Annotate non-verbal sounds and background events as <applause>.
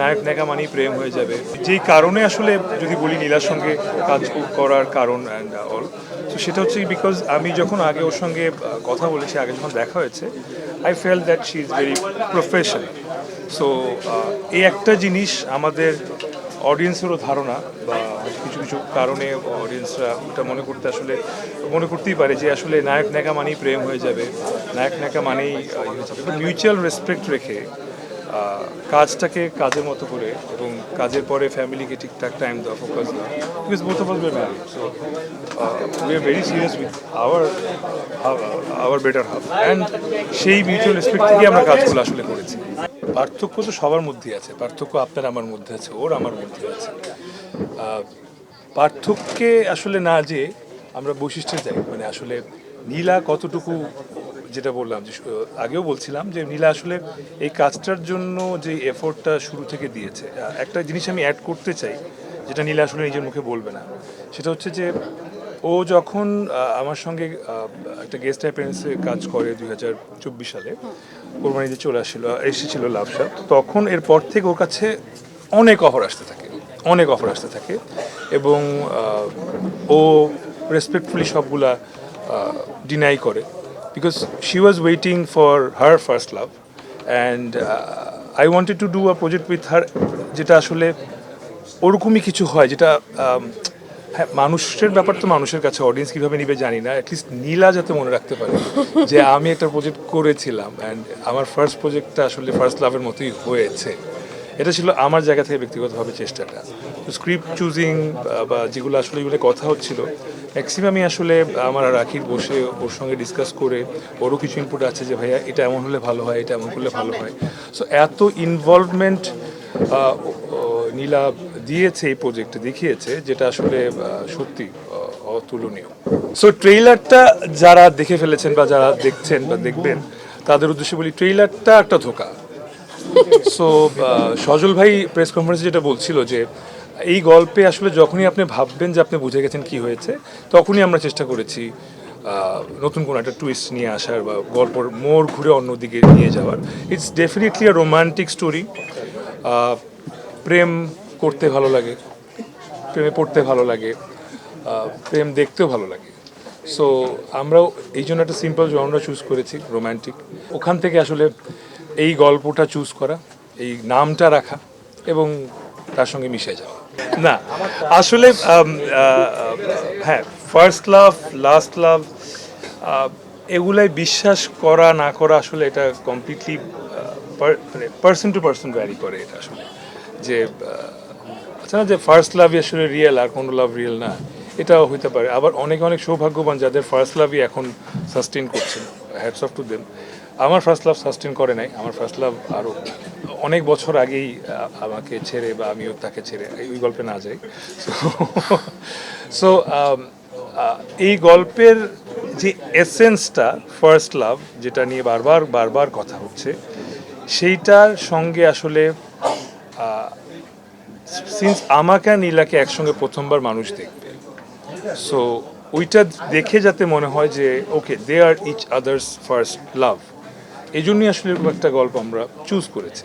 নায়ক, নায়িকা মানেই প্রেম হয়ে যাবে। যেই কারণে আসলে যদি বলি নীলার সঙ্গে কাজ করার কারণ অ্যান্ড অল তো সেটা হচ্ছে বিকজ আমি যখন আগে ওর সঙ্গে কথা বলেছি, আগে যখন দেখা হয়েছে I felt that she is very professional so এই একটা জিনিস আমাদের অডিয়েন্সেরও ধারণা, বা কিছু কিছু কারণে অডিয়েন্সরা ওটা মনে করতে আসলে, মনে করতেই পারে যে আসলে নায়ক, নায়িকা মানেই প্রেম হয়ে যাবে, নায়ক, নায়িকা মানেই মিউচুয়াল রেসপেক্ট রেখে কাজটাকে কাজের মতো করে এবং কাজের পরে ফ্যামিলিকে ঠিকঠাক টাইম দেওয়া ফোকাস দেওয়া because both of us married so we are very serious with our our better half and সেই মিউচুয়াল রেসপেক্ট থেকে আমরা কাজগুলো আসলে করেছি। পার্থক্য তো সবার মধ্যেই আছে, পার্থক্য আপনার আমার মধ্যে আছে, ওর আমার মধ্যে আছে। পার্থক্যে আসলে না যে আমরা বৈশিষ্ট্যে যাই মানে আসলে নীলা কতটুকু যেটা বললাম যে আগেও বলছিলাম যে, নীলা আসলে এই কাজটার জন্য যে এফোর্টটা শুরু থেকে দিয়েছে একটা জিনিস আমি অ্যাড করতে চাই, যেটা নীলা আসলে নিজের মুখে বলবে না। সেটা হচ্ছে যে, ও যখন আমার সঙ্গে একটা গেস্ট অ্যাপিয়ারেন্সে কাজ করে দুই হাজার চব্বিশ সালে, কোরবানিতে চলে আসছিল, এসেছিল লাভসা তখন এরপর থেকে ওর কাছে অনেক অফার আসতে থাকে, অনেক অফার আসতে থাকে এবং ও রেসপেক্টফুলি সবগুলা ডিনাই করে। Because she was waiting for her first love and I wanted to do a project with her যেটা আসলে ওরকমই কিছু হয় যেটা আম, হ্যাঁ মানুষের ব্যাপার তো মানুষের কাছে অডিয়েন্স কীভাবে নিবে জানি না অ্যাটলিস্ট নীলা যাতে মনে রাখতে পারে যে আমি একটা প্রজেক্ট করেছিলাম। অ্যান্ড আমার ফার্স্ট প্রজেক্টটা আসলে ফার্স্ট লাভের মতোই হয়েছে। এটা ছিল আমার জায়গা থেকে ব্যক্তিগতভাবে চেষ্টাটা। তো স্ক্রিপ্ট চুজিং বা যেগুলো আসলে এগুলো কথা হচ্ছিল ম্যাক্সিমামই আসলে আমার রাখির বসে ওর সঙ্গে ডিসকাস করে ওরও কিছু ইনপুট আছে যে, ভাইয়া, এটা এমন হলে ভালো হয়, এটা এমন করলে ভালো হয়। সো এত ইনভলভমেন্ট নীলা দিয়েছে এই প্রজেক্টে দেখিয়েছে, যেটা আসলে সত্যি অতুলনীয়। সো ট্রেইলারটা যারা দেখে ফেলেছেন বা যারা দেখছেন বা দেখবেন, তাদের উদ্দেশ্যে বলি ট্রেইলারটা একটা ধোকা। সো সজল ভাই প্রেস কনফারেন্সে যেটা বলছিল যে, এই গল্পে আসলে যখনই আপনি ভাববেন যে আপনি বুঝে গেছেন কি হয়েছে, তখনই আমরা চেষ্টা করেছি নতুন কোনো একটা টুইস্ট নিয়ে আসার বা গল্পর মোড় ঘুরে অন্যদিকে নিয়ে যাওয়ার। It's definitely a romantic story প্রেম করতে ভালো লাগে, প্রেমে পড়তে ভালো লাগে প্রেম দেখতেও ভালো লাগে। সো আমরাও, এই জন্য একটা সিম্পল জনরা চুজ করেছি রোম্যান্টিক ওখান থেকে আসলে এই গল্পটা চুজ করা এই নামটা রাখা এবং তার সঙ্গে মিশে যাওয়া। না আসলে হ্যাঁ ফার্স্ট লাভ লাস্ট লাভ এগুলাই বিশ্বাস করা না করা আসলে এটা কমপ্লিটলি মানে পার্সন টু পার্সন ভ্যারি করে এটা আসলে। যে আহ, আছে না যে ফার্স্ট লাভই আসলে রিয়েল আর কোনো লাভ রিয়েল না এটাও হইতে পারে। আবার অনেক অনেক সৌভাগ্যবান যাদের ফার্স্ট লাভই এখন সাস্টেন করছেন হ্যাডস অফ টু দেম আমার ফার্স্ট লাভ সাস্টেন করে নাই, আমার ফার্স্ট লাভ আরও অনেক বছর আগেই আমাকে ছেড়ে বা আমিও তাকে ছেড়ে ওই গল্পে না যাই। সো <laughs> এই গল্পের যে এসেন্সটা ফার্স্ট লাভ যেটা নিয়ে বারবার বারবার কথা হচ্ছে, সেইটার সঙ্গে আসলে সিন্স আমাকে আর নীলাকে একসঙ্গে প্রথমবার মানুষ দেখবে সো ওইটা দেখে যাতে মনে হয় যে okay they are each other's first love এই জন্যই আসলে একটা গল্প আমরা চুজ করেছি।